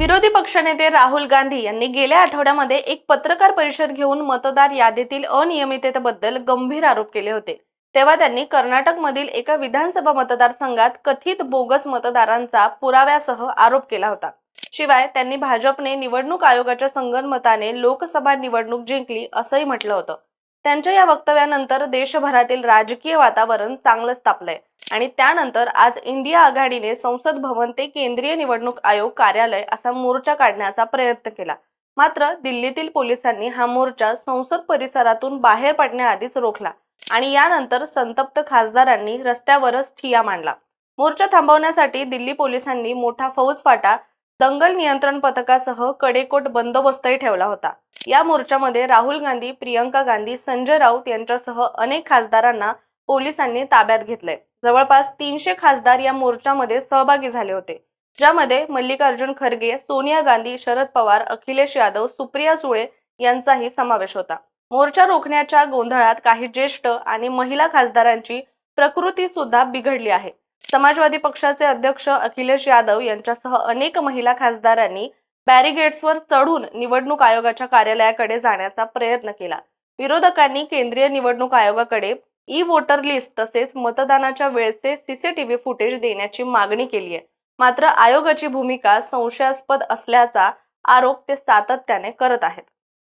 विरोधी पक्षनेते राहुल गांधी यांनी गेल्या आठवड्यामध्ये एक पत्रकार परिषद घेऊन मतदार यादीतील अनियमिततेबद्दल गंभीर आरोप केले होते. तेव्हा त्यांनी कर्नाटकमधील एका विधानसभा मतदारसंघात कथित बोगस मतदारांचा पुराव्यासह आरोप केला होता. शिवाय त्यांनी भाजपने निवडणूक आयोगाच्या संगनमताने लोकसभा निवडणूक जिंकली असंही म्हटलं होतं. त्यांच्या या वक्तव्यानंतर देशभरातील राजकीय वातावरण चांगलंच तापलंय. आणि त्यानंतर आज इंडिया आघाडीने संसद भवन ते केंद्रीय निवडणूक आयोग कार्यालय असा मोर्चा काढण्याचा प्रयत्न केला. मात्र दिल्लीतील पोलिसांनी हा मोर्चा संसद परिसरातून बाहेर पडण्याआधीच रोखला आणि यानंतर संतप्त खासदारांनी रस्त्यावरच ठिया मांडला. मोर्चा थांबवण्यासाठी दिल्ली पोलिसांनी मोठा फौजफाटा दंगल नियंत्रण पथकासह कडेकोट बंदोबस्तही ठेवला होता. या मोर्चामध्ये राहुल गांधी प्रियंका गांधी संजय राऊत यांच्यासह अनेक खासदारांना पोलिसांनी ताब्यात घेतलंय. जवळपास तीनशे खासदार या मोर्चामध्ये सहभागी झाले होते ज्यामध्ये मल्लिकार्जुन खरगे सोनिया गांधी शरद पवार अखिलेश यादव सुप्रिया सुळे यांचाही समावेश होता. मोर्चा रोखण्याच्या गोंधळात काही ज्येष्ठ आणि महिला खासदारांची प्रकृती सुद्धा बिघडली आहे. समाजवादी पक्षाचे अध्यक्ष अखिलेश यादव यांच्यासह अनेक महिला खासदारांनी बॅरिगेट्सवर चढून निवडणूक आयोगाच्या कार्यालयाकडे जाण्याचा प्रयत्न केला. विरोधकांनी केंद्रीय निवडणूक आयोगाकडे ई वोटर लिस्ट तसेच मतदानाच्या वेळेचे सीसीटीव्ही फुटेज देण्याची मागणी केली आहे. मात्र आयोगाची भूमिका संशयास्पद असल्याचा आरोप ते सातत्याने करत आहेत.